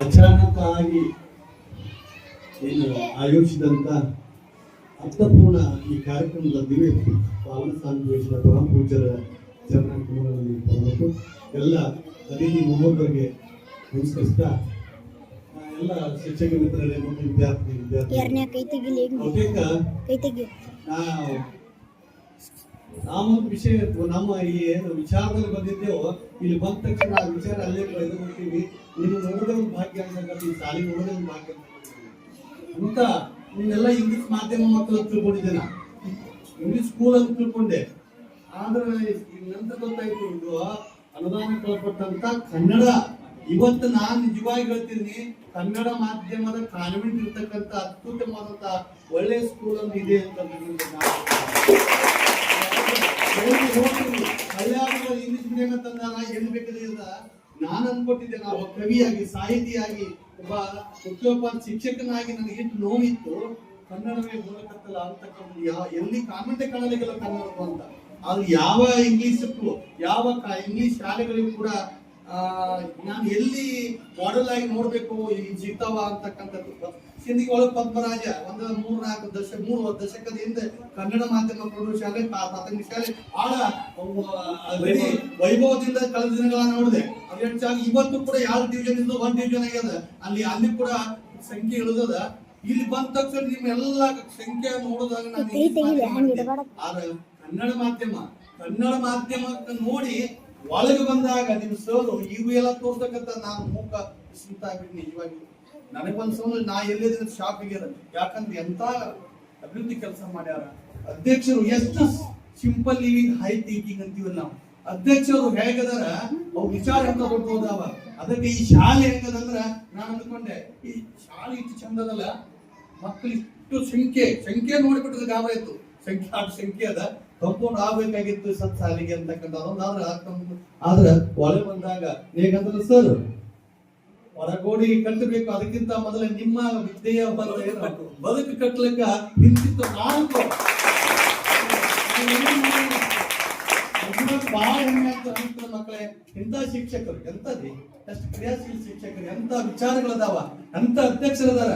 ಅಚಾನಕ ಆಗಿ ಏನು ಆಯೋಜಿಸಿದಂಥ ಅರ್ಥಪೂರ್ಣ ಈ ಕಾರ್ಯಕ್ರಮದ ದಿವೇ ಪಾವನ ಸನ್ನಿವೇಶದ ಪರಮ ಪೂಜ್ಯರ ಚರಣ ಕಮಲದಲ್ಲಿ ತರಬೇಕು ಎಲ್ಲ ಅತಿಥಿ ಮೊಮ್ಮಗರಿಗೆ ನಮಸ್ಕರಿಸ್ತಾ ಎಲ್ಲ ಶಿಕ್ಷಕ ಮಿತ್ರರೇ ಮತ್ತು ವಿದ್ಯಾರ್ಥಿ ವಿದ್ಯಾರ್ಥಿ ಬಹುತೇಕ ನಾವು ವಿಷಯ ನಮ್ಮ ಈ ಏನು ವಿಚಾರದಲ್ಲಿ ಬಂದಿದ್ದೇವೋ ಇಲ್ಲಿ ಬಂದ ತಕ್ಷಣ ಆ ವಿಚಾರ ಅಲ್ಲೇ ಕಳೆದು ಬಿಡ್ತೀವಿ ಅಂತ ಅಂತ ನಿನ್ನೆಲ್ಲ ಇಂಗ್ಲಿಷ್ ಮಾಧ್ಯಮ ಮಕ್ಕಳು ಅಂತ ತಿಳ್ಕೊಂಡಿದ್ದೆ ಇಂಗ್ಲಿಷ್ ಸ್ಕೂಲ್ ಅಂತ ತಿಳ್ಕೊಂಡೆ. ಆದ್ರೆ ನಂತರ ಗೊತ್ತಾಯ್ತು, ಇದು ಅನುದಾನ ಕೊಡಪಟ್ಟಂತ ಕನ್ನಡ. ಇವತ್ತು ನಾನು ನಿಜವಾಗಿ ಹೇಳ್ತೀನಿ, ಕನ್ನಡ ಮಾಧ್ಯಮದ ಕಾನ್ವೆಂಟ್ ಇರ್ತಕ್ಕಂಥ ಅತ್ಯುತ್ತಮವಾದಂತ ಒಳ್ಳೆ ಸ್ಕೂಲ್ ಒಂದು ಇದೆ ಅಂತ ಇಂಗ್ಲಿಷ್ ಮೀಡಿಯಂ ಅಂತಂದಾಗ ಎಲ್ಲಿ ಬೇಕಿದೆ ನಾನು ಅನ್ಕೊಟ್ಟಿದ್ದೆ ನಾವು ಕವಿಯಾಗಿ, ಸಾಹಿತಿಯಾಗಿ, ಒಬ್ಬ ಮುಖ್ಯೋಪಾಧ್ಯಾಯ ಶಿಕ್ಷಕನಾಗಿ ನನಗೆ ಎಷ್ಟು ನೋವಿತ್ತು, ಕನ್ನಡವೇ ಮೂಲಕತ್ತಲ್ಲ ಅಂತಕ್ಕಂಥ ಯಾವ ಎಲ್ಲಿ ಕಾನ್ವೆಂಟೇ ಕಾಣಲಿಕ್ಕಿಲ್ಲ ಕನ್ನಡ ಅಂತ. ಅದು ಯಾವ ಇಂಗ್ಲಿಷ್ ಯಾವ ಇಂಗ್ಲಿಷ್ ಶಾಲೆಗಳಿಗೂ ಕೂಡ ನಾನು ಎಲ್ಲಿ ಮಾಡೆಲ್ ಆಗಿ ನೋಡ್ಬೇಕು ಈ ಜೀತವ ಅಂತಕ್ಕಂಥದ್ದು. ಸಿಂಧಿಗೆ ಒಳಗೆ ಪದ್ಮರಾಜ, ಒಂದು ಮೂರ್ ನಾಲ್ಕು ದಶ ಮೂರು ದಶಕದ ಹಿಂದೆ ಕನ್ನಡ ಮಾಧ್ಯಮ ಪ್ರೌಢಶಾಲೆ ಶಾಲೆ ಪ್ರಾಥಮಿಕ ಶಾಲೆ, ಬಹಳ ವೈಭವದಿಂದ ಕಳೆದ ದಿನಗಳನ್ನ ನೋಡಿದೆ. ಹೆಚ್ಚಾಗಿ ಇವತ್ತು ಕೂಡ ಯಾವ ಡಿವಿಜನ್ ಇಂದ ಒಂದ್ ಡಿವಿಜನ್ ಆಗ್ಯದ ಅಲ್ಲಿ ಅಲ್ಲಿ ಕೂಡ ಸಂಖ್ಯೆ ಇಳಿದದ. ಇಲ್ಲಿ ಬಂದ ತಕ್ಷಣ ನಿಮ್ಮೆಲ್ಲ ಸಂಖ್ಯೆ ನೋಡಿದಾಗ ನಾನು. ಆದ್ರೆ ಕನ್ನಡ ಮಾಧ್ಯಮ ಕನ್ನಡ ಮಾಧ್ಯಮ ನೋಡಿ ಒಳಗೆ ಬಂದಾಗ ನಿಮ್ ಸರ್ ಇವು ಎಲ್ಲ ತೋರ್ಸಕತ್ತ ನಾನು ಮೂಕ ವಿಸ್ಮಿತ ಆಗ್ಬಿಟ್ಟು ನಿಜವಾಗಿ ನನಗೊಂದ್ ಸಲ ನಾ ಎಲ್ಲಿದ್ದೀನಿ ಶಾಪ್ ಆಗ್ಯದ ಯಾಕಂದ್ರೆ ಎಂತ ಅಭಿವೃದ್ಧಿ ಕೆಲಸ ಮಾಡ್ಯಾರ. ಅಧ್ಯಕ್ಷರು ಎಷ್ಟು ಸಿಂಪಲ್ ಲಿವಿಂಗ್ ಹೈ ಥಿಂಕಿಂಗ್ ಅಂತೀವಲ್ಲ ನಾವು. ಅಧ್ಯಕ್ಷರು ಹೇಗದಾರ ಅವ್ರ ವಿಚಾರ ಅಂತ ಹೋದಾವ. ಅದಕ್ಕೆ ಈ ಶಾಲೆ ಹೆಂಗದಂದ್ರ ನಾನು ಅಂದ್ಕೊಂಡೆ, ಈ ಶಾಲೆ ಇಷ್ಟು ಚಂದದಲ್ಲ ಮಕ್ಕಳು ಇಷ್ಟು ಸಂಖ್ಯೆ ಸಂಖ್ಯೆ ನೋಡಿಬಿಟ್ಟದ ಗಾಬರಿ ಇತ್ತು ಸಂಖ್ಯೆ ಆ ಸಂಖ್ಯೆ ಅದ. ಕಂಪೌಂಡ್ ಆಗ್ಬೇಕಾಗಿತ್ತು ಸತ್ ಸಾಲಿಗೆ ಅಂತಕ್ಕಂಥ ಆಗ್ತಂದು ಆದ್ರೆ ಒಳೆ ಬಂದಾಗ, ಹೇಗಂದ್ರೆ ಸರ್ ಹೊರಗೋಡಿ ಕಟ್ಟಬೇಕು. ಅದಕ್ಕಿಂತ ಮೊದಲ ನಿಮ್ಮ ವಿದ್ಯೆಯ ಬದುಕು ಕಟ್ಟಲಿಕ್ಕ ಹಿಂತಿತ್ತು ನಾಲ್ಕು. ಬಹಳ ಹೆಮ್ಮೆ ಅಂತ ಮಕ್ಕಳೇ, ಎಂತ ಶಿಕ್ಷಕರು, ಎಂತದಿ? ಎಷ್ಟು ಕ್ರಿಯಾಶೀಲ ಶಿಕ್ಷಕರು, ಎಂತ ವಿಚಾರಗಳದಾವ? ಎಂತ ಅಧ್ಯಕ್ಷರದಾರ?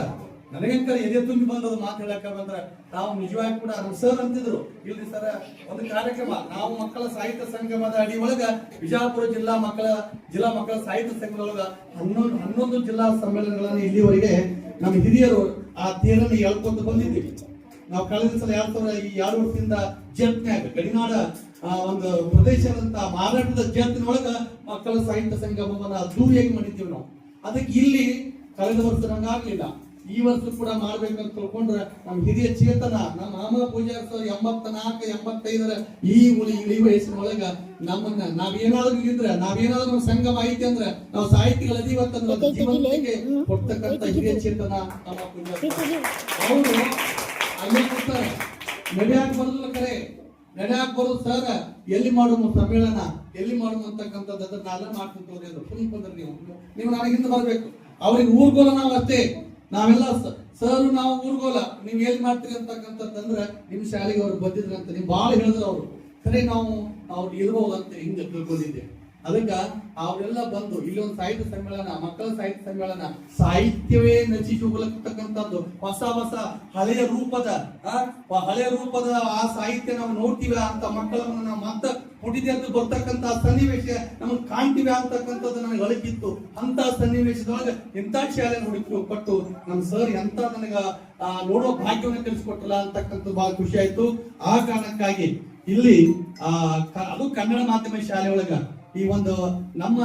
ನನಗಂಕರ ಎದೆ ತುಂಬಿ ಬಂದದ್ದು ಮಾತು ಹೇಳಕ್ಕ ಬಂದ್ರ ನಾವು ನಿಜವಾಗಿ ಕೂಡ ಸರ್ ಅಂತಿದ್ರು. ಇಲ್ಲಿ ಸರ ಒಂದು ಕಾರ್ಯಕ್ರಮ. ನಾವು ಮಕ್ಕಳ ಸಾಹಿತ್ಯ ಸಂಗಮದ ಅಡಿ ಒಳಗ ಬಿಜಾಪುರ ಜಿಲ್ಲಾ ಮಕ್ಕಳ ಜಿಲ್ಲಾ ಮಕ್ಕಳ ಸಾಹಿತ್ಯ ಸಂಘದೊಳಗ ಹನ್ನೊಂದು ಹನ್ನೊಂದು ಜಿಲ್ಲಾ ಸಮ್ಮೇಳನಗಳನ್ನು ಇಲ್ಲಿವರೆಗೆ ನಮ್ಮ ಹಿರಿಯರು ಆ ತೇರನ್ನು ಹೇಳ್ಕೊಂಡು ಬಂದಿದ್ದೀವಿ. ನಾವು ಕಳೆದ ಸಲ ಎರಡ್ ಈ ಎರಡು ವರ್ಷದಿಂದ ಜತ್ನ್ಯಾಗ ಗಡಿನಾಡ ಒಂದು ಪ್ರದೇಶದಂತ ಮಾರಾಟದ ಜತ್ತಿನೊಳಗ ಮಕ್ಕಳ ಸಾಹಿತ್ಯ ಸಂಗಮವನ್ನ ಅದ್ದೂರಿಯಾಗಿ ಮಾಡಿದ್ದೀವಿ ನಾವು. ಅದಕ್ಕೆ ಇಲ್ಲಿ ಕಳೆದ ವರ್ಷ ನಂಗಾಗ್ಲಿಲ್ಲ ಈ ವರ್ಷ ಕೂಡ ಮಾಡ್ಬೇಕಂತ ತಿಳ್ಕೊಂಡ್ರೆ ನಮ್ಮ ಹಿರಿಯ ಚೇತನ ನಮ್ಮ ಮಾಮ ಪೂಜಾ ಎಂಬತ್ತ ನಾಲ್ಕು ಎಂಬತ್ತೈದರ ಈ ಉಳಿ ಇಳಿ ವಯಸ್ಸಿನೊಳಗ ನಮ್ಮನ್ನ ನಾವೇನಾದ್ರೂ ಇದ್ರೆ ನಾವೇನಾದ್ರೂ ಸಂಗಮ ಐತಿ ಅಂದ್ರೆ ನಾವು ಸಾಹಿತಿಗಳ ಜೀವಂತಿಕೆ ಕೊಡ್ತಕ್ಕಂಥ ಹಿರಿಯ ಚೇತನ ನಮ್ಮ ತೆಗಿ ಅವರು ಅಲ್ಲೇ ಬರಲ್ಲ ಕರೆ. ಬರೋದು ಸರ್. ಎಲ್ಲಿ ಮಾಡುವ ಸಮ್ಮೇಳನ? ಎಲ್ಲಿ ಮಾಡುವ ಅಂತಕ್ಕಂಥದ್ದು ಅದನ್ನ ಮಾಡ್ತಿರ್ತೇವೆ ಅದು ಫುಲ್ ಬಂದ್ರೆ ನೀವು. ನೀವು ನನಗೆ ಹಿಂದೆ ಬರಬೇಕು. ಅವ್ರಿಗೆ ಊರ್ಗೋಲ ನಾವು ಅಷ್ಟೇ. ನಾವೆಲ್ಲ ಸರ್ ನಾವು ಊರ್ಗೋಲ. ನೀವ್ ಎಲ್ಲಿ ಮಾಡ್ತೀರಿ ಅಂತಕ್ಕಂಥದ್ದಂದ್ರೆ ನಿಮ್ ಶಾಲೆಗೆ ಅವ್ರು ಬಂದಿದ್ರಂತ. ನೀವು ಭಾಳ ಹೇಳಿದ್ರು ಅವರು. ಸರಿ ನಾವು ಅವ್ರು ಅಂತ ಹಿಂಗೆ ತಿಳ್ಕೊಂಡಿದ್ದೆ. ಅದಕ್ಕ ಅವರೆಲ್ಲ ಬಂದು ಇಲ್ಲಿ ಒಂದು ಸಾಹಿತ್ಯ ಸಮ್ಮೇಳನ, ಮಕ್ಕಳ ಸಾಹಿತ್ಯ ಸಮ್ಮೇಳನ, ಸಾಹಿತ್ಯವೇ ನಚಿಸಿ ಹೋಗ್ಲಕ್ಕಂಥದ್ದು ಹೊಸ ಹೊಸ ಹಳೆಯ ರೂಪದ ಹಳೆಯ ರೂಪದ ಆ ಸಾಹಿತ್ಯ ನಾವು ನೋಡ್ತೀವಿ ಅಂತ ಮಕ್ಕಳನ್ನ ನಾವು ಮತ್ತೆ ಹುಟ್ಟಿದೆ ಅಂತ ಸನ್ನಿವೇಶ ನಮಗೆ ಕಾಣ್ತೀವಿ ಅಂತಕ್ಕಂಥದ್ದು ನನಗೆ ಅಳಕಿತ್ತು ಅಂತ ಸನ್ನಿವೇಶದೊಳಗೆ ಎಂತ ಶಾಲೆ ಹುಡುಕಿ ಕೊಟ್ಟು ನಮ್ಮ ಸರ್ ಎಂತ ನನಗ ನೋಡೋ ಭಾಗ್ಯವನ್ನು ಕಲಿಸ್ಕೊಟ್ಟಲ್ಲ ಅಂತಕ್ಕಂಥದ್ದು ಬಹಳ ಖುಷಿ ಆಯ್ತು. ಆ ಕಾರಣಕ್ಕಾಗಿ ಇಲ್ಲಿ, ಆ ಅದು ಕನ್ನಡ ಮಾಧ್ಯಮ ಶಾಲೆ ಒಳಗ ಈ ಒಂದು ನಮ್ಮ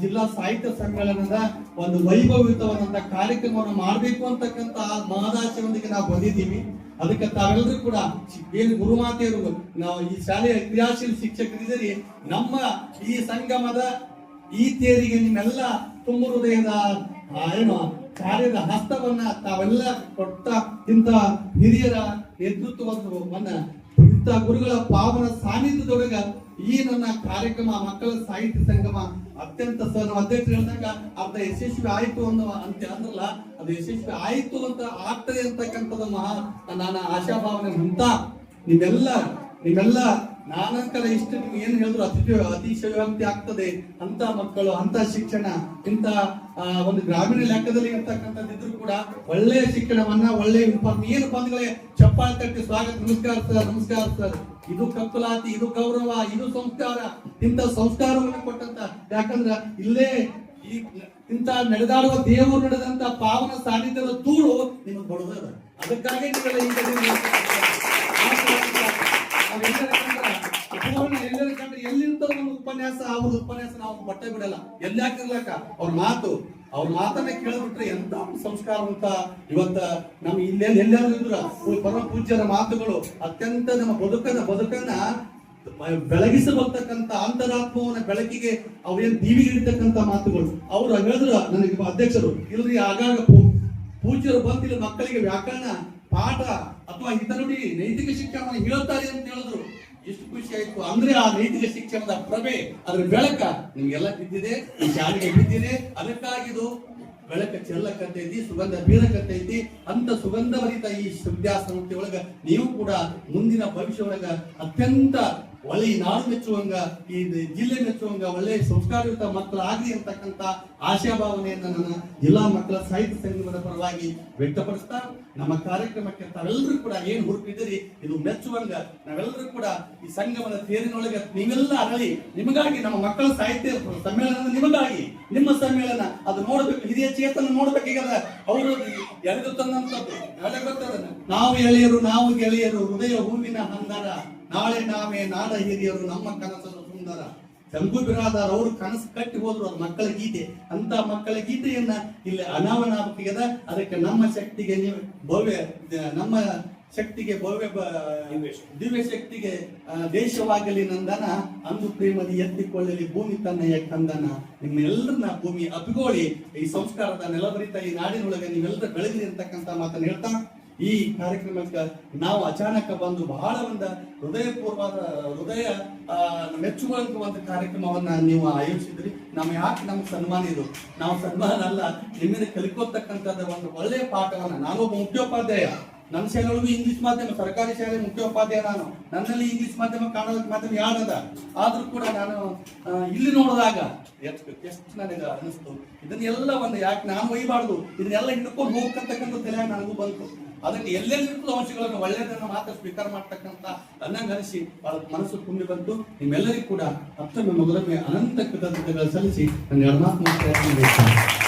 ಜಿಲ್ಲಾ ಸಾಹಿತ್ಯ ಸಮ್ಮೇಳನದ ಒಂದು ವೈಭವಯುತವಾದಂತ ಕಾರ್ಯಕ್ರಮವನ್ನು ಮಾಡಬೇಕು ಅಂತಕ್ಕಂತ ಮಹದಾಶೆಯೊಂದಿಗೆ ನಾವು ಬಂದಿದ್ದೀವಿ. ಅದಕ್ಕೆ ತಾವೆಲ್ಲರೂ ಕೂಡ ಏನು ಗುರುಮಾತೆಯರು, ನಾವು ಈ ಶಾಲೆಯ ಕ್ರಿಯಾಶೀಲ ಶಿಕ್ಷಕರಿದ್ದೀರಿ. ನಮ್ಮ ಈ ಸಂಗಮದ ಈ ತೇರಿಗೆ ನಿಮ್ಮೆಲ್ಲ ತುಂಬ ಹೃದಯದ ಏನು, ಕಾರ್ಯದ ಹಸ್ತವನ್ನ ತಾವೆಲ್ಲ ಕೊಟ್ಟ ಇಂತಹ ಹಿರಿಯರ ನೇತೃತ್ವವನ್ನ ಇಂಥ ಗುರುಗಳ ಪಾವನ ಸಾನ್ನಿಧ್ಯದೊಳಗ ಈ ನನ್ನ ಕಾರ್ಯಕ್ರಮ ಮಕ್ಕಳ ಸಾಹಿತ್ಯ ಸಂಗಮ ಅತ್ಯಂತ ನಾವು ಅಧ್ಯಕ್ಷರು ಹೇಳಿದಾಗ ಅರ್ಧ ಯಶಸ್ವಿ ಆಯ್ತು ಅನ್ನೋ ಅಂತ ಅಂದ್ರಲ್ಲ, ಅದು ಯಶಸ್ವಿ ಆಯ್ತು ಅಂತ ಆಗ್ತದೆ ಅಂತಕ್ಕಂಥದ್ದು ಮಹಾ ನನ್ನ ಆಶಾಭಾವನೆ ಅಂತ ನಿಮ್ಮೆಲ್ಲ ನೀವೆಲ್ಲ ನಾನಂತರ ಇಷ್ಟು ನೀವು ಏನ್ ಹೇಳಿದ್ರು ಅತಿ ಅತಿಶಯೋಕ್ತಿ ಆಗ್ತದೆ ಅಂತ ಮಕ್ಕಳು, ಅಂತ ಶಿಕ್ಷಣ ಇಂತ ಒಂದು ಗ್ರಾಮೀಣ ಲೆಕ್ಕದಲ್ಲಿ ಇರ್ತಕ್ಕಂಥದ್ದಿದ್ರು ಕೂಡ ಒಳ್ಳೆಯ ಶಿಕ್ಷಣವನ್ನ, ಒಳ್ಳೆಯ ಇನ್ಫಾರ್ಮ್ ಏನು ಬಂದ್ಗಳೇ ಚಪ್ಪಾಳೆ ತಟ್ಟಿ ಸ್ವಾಗತ, ನಮಸ್ಕಾರ ಸರ್ ನಮಸ್ಕಾರ ಸರ್. ಇದು ಕಪ್ಪಲಾತಿ ಇದು ಗೌರವ, ಇದು ಸಂಸ್ಕಾರ. ಇಂಥ ಸಂಸ್ಕಾರವನ್ನು ಕೊಟ್ಟಂತ ಯಾಕಂದ್ರ ಇಲ್ಲೇ ಈ ಇಂಥ ನಡೆದಾಡುವ ದೇವರು ನಡೆದಂತ ಪಾವನ ಸಾನ್ನಿಧ್ಯದ ತೂಳು ನಿಮಗೆ ಬಡದ ಅದಕ್ಕಾಗಿ ಬಿಡಲ್ಲ ಎಲ್ಲಿ ಹಾಕಿರ್ಲಕ್ಕ ಅವ್ರ ಮಾತು. ಅವ್ರ ಮಾತನ್ನ ಕೇಳಿಬಿಟ್ರೆ ಎಂತ ಸಂಸ್ಕಾರ ಅಂತ ಇವತ್ತ ನಮ್ ಇಲ್ಲೆಲ್ಲ ಎಲ್ಲರೂ ಇದ್ರ ಪರಮ ಪೂಜ್ಯರ ಮಾತುಗಳು ಅತ್ಯಂತ ನಮ್ಮ ಬದುಕನ್ನ ಬದುಕನ್ನ ಬೆಳಗಿಸಬರ್ತಕ್ಕಂತ ಅಂತರಾತ್ಮವನ್ನ ಬೆಳಕಿಗೆ ಅವ್ರೇನ್ ದೀವಿಗೆ ಇರ್ತಕ್ಕಂತ ಮಾತುಗಳು. ಅವ್ರು ಹೇಳಿದ್ರ, ನನಗೆ ಅಧ್ಯಕ್ಷರು, ಇಲ್ರಿ ಆಗಾಗ ಪೂಜ್ಯರು ಬಂದಿಲ್ಲ ಮಕ್ಕಳಿಗೆ ವ್ಯಾಕರಣ, ಪಾಠ ಅಥವಾ ಇತರ ನೈತಿಕ ಶಿಕ್ಷಣವನ್ನು ಹೇಳ್ತಾರೆ ಅಂತ ಹೇಳಿದ್ರು. ಎಷ್ಟು ಖುಷಿ ಆಯ್ತು ಅಂದ್ರೆ ಆ ನೈತಿಕ ಶಿಕ್ಷಣದ ಪ್ರಭೆ ಅದ್ರ ಬೆಳಕ ನಿಮ್ಗೆಲ್ಲ ಬಿದ್ದಿದೆ, ಈ ಶಾಲೆಗೆ ಬಿದ್ದಿದೆ. ಅದಕ್ಕಾಗಿದು ಬೆಳಕ ಚೆಲ್ಲಕತ್ತೈತಿ, ಸುಗಂಧ ಬೀಳಕತ್ತೈತಿ ಅಂತ ಸುಗಂಧಭರಿತ ಈ ವಿದ್ಯಾಸಂಸ್ಥೆ ಒಳಗ ನೀವು ಕೂಡ ಮುಂದಿನ ಭವಿಷ್ಯ ಒಳಗ ಅತ್ಯಂತ ಒಳ್ಳೆ ನಾಡು ಮೆಚ್ಚುವಂಗ, ಈ ಜಿಲ್ಲೆ ಮೆಚ್ಚುವಂಗ ಒಳ್ಳೆ ಸಂಸ್ಕಾರಯುತ ಮಕ್ಕಳಾಗ್ಲಿ ಅಂತಕ್ಕಂತ ಆಶಾಭಾವನೆಯನ್ನು ನನ್ನ ಜಿಲ್ಲಾ ಮಕ್ಕಳ ಸಾಹಿತ್ಯ ಸಂಗಮದ ಪರವಾಗಿ ವ್ಯಕ್ತಪಡಿಸ್ತಾ ನಮ್ಮ ಕಾರ್ಯಕ್ರಮಕ್ಕೆ ತಾವೆಲ್ಲರೂ ಕೂಡ ಏನು ಹುಡುಕಿದಿರಿ ಇದು ಮೆಚ್ಚುವಂಗ. ನಾವೆಲ್ಲರೂ ಕೂಡ ಈ ಸಂಗಮದ ತೇರಿನೊಳಗೆ ನೀವೆಲ್ಲ ಅರಳಿ, ನಿಮಗಾಗಿ ನಮ್ಮ ಮಕ್ಕಳ ಸಾಹಿತ್ಯ ಸಮ್ಮೇಳನ ನಿಮಗಾಗಿ, ನಿಮ್ಮ ಸಮ್ಮೇಳನ ಅದು ನೋಡ್ಬೇಕು, ಹಿರಿಯ ಚೇತನ ನೋಡ್ಬೇಕಾಗ್ಯದ ಅವರು ಎಳೆದು ತಂದಂತದ್ದು ನಾಳೆ ನಾವು ಎಳೆಯರು, ನಾವು ಗೆಳೆಯರು, ಹೃದಯ ಹೂವಿನ ಹಂದರ ನಾಳೆ ನಾವೇ, ನಾಡ ಹಿರಿಯರು, ನಮ್ಮ ಕನಸನ್ನು ಸುಂದರ. ಚಂಪು ಬಿರಾದಾರ್ ಅವರು ಕನಸು ಕಟ್ಟಿ ಹೋದ್ರು, ಅವ್ರ ಮಕ್ಕಳ ಗೀತೆ. ಅಂತ ಮಕ್ಕಳ ಗೀತೆಯನ್ನ ಇಲ್ಲಿ ಅನಾವರಣಾಗದ ಅದಕ್ಕೆ ನಮ್ಮ ಶಕ್ತಿಗೆ ನೀವು ಭವ್ಯ ನಮ್ಮ ಶಕ್ತಿಗೆ ಭವ್ಯ ದಿವ್ಯ ಶಕ್ತಿಗೆ ದೇಶವಾಗಲಿ ನಂದನ ಅಂದು ಪ್ರೇಮದಿ ಎತ್ತಿಕೊಳ್ಳಲಿ ಭೂಮಿ ತನ್ನಯ್ಯ ಕಂದನ. ನಿಮ್ಮೆಲ್ಲರನ್ನ ಭೂಮಿ ಅಪ್ಪಿಗೋಳಿ ಈ ಸಂಸ್ಕಾರದ ನೆಲಬರಿತ ಈ ನಾಡಿನೊಳಗೆ ನೀವೆಲ್ಲರ ಬೆಳೆದಿರಿ ಅಂತಕ್ಕಂಥ ಮಾತನ್ನ ಹೇಳ್ತಾ ಈ ಕಾರ್ಯಕ್ರಮಕ್ಕೆ ನಾವು ಅಚಾನಕ ಬಂದು ಬಹಳ ಒಂದು ಹೃದಯಪೂರ್ವದ ಹೃದಯ ಮೆಚ್ಚುವಂತ ಒಂದು ಕಾರ್ಯಕ್ರಮವನ್ನ ನೀವು ಆಯೋಜಿಸಿದ್ರಿ. ನಮ್ಮ ಯಾಕೆ ನಮ್ಗೆ ಸನ್ಮಾನ ಇದು? ನಾವು ಸನ್ಮಾನ ಅಲ್ಲ ನಿಮ್ಮಿಂದ ಕಲಿಕೋತಕ್ಕಂಥದ್ದು ಒಂದು ಒಳ್ಳೆಯ ಪಾಠವನ್ನ ನಾನೊಬ್ಬ ಮುಖ್ಯೋಪಾಧ್ಯಾಯ. ನನ್ನ ಶಾಲೆಯೊಳಗೂ ಇಂಗ್ಲಿಷ್ ಮಾಧ್ಯಮ, ಸರ್ಕಾರಿ ಶಾಲೆ ಮುಖ್ಯೋಪಾಧ್ಯಾಯ ನಾನು. ನನ್ನಲ್ಲಿ ಇಂಗ್ಲಿಷ್ ಮಾಧ್ಯಮ ಕನ್ನಡ ಮಾಧ್ಯಮ ಯಾವ್ದದ? ಆದ್ರೂ ಕೂಡ ನಾನು ಇಲ್ಲಿ ನೋಡಿದಾಗ ಎಷ್ಟು ಎಷ್ಟು ನನಗೆ ಅನಿಸ್ತು ಇದನ್ನೆಲ್ಲ ಒಂದು ಯಾಕೆ ನಾನು ಒಯ್ಯಬಾರ್ದು ಇದನ್ನೆಲ್ಲ ಹಿಡ್ಕೊಂಡು ಹೋಗ್ತಕ್ಕಂಥ ತಲೆ ನನಗೂ ಬಂತು. ಅದಕ್ಕೆ ಎಲ್ಲೆಲ್ಲಿರ್ತದ ಅಂಶಗಳನ್ನು ಒಳ್ಳೆಯದನ್ನು ಮಾತ್ರ ಸ್ವೀಕಾರ ಮಾಡ್ತಕ್ಕಂಥ ಅನ್ನಂಗನಿಸಿ ಬಹಳ ಮನಸ್ಸು ತುಂಬಿ ಬಂತು. ನಿಮ್ಮೆಲ್ಲರಿಗೂ ಕೂಡ ಮತ್ತೊಮ್ಮೆ ಮೊದಲನೇ ಅನಂತ ಕೃತಜ್ಞತೆಗಳು ಸಲ್ಲಿಸಿ ನನ್ನ ಮಾತು.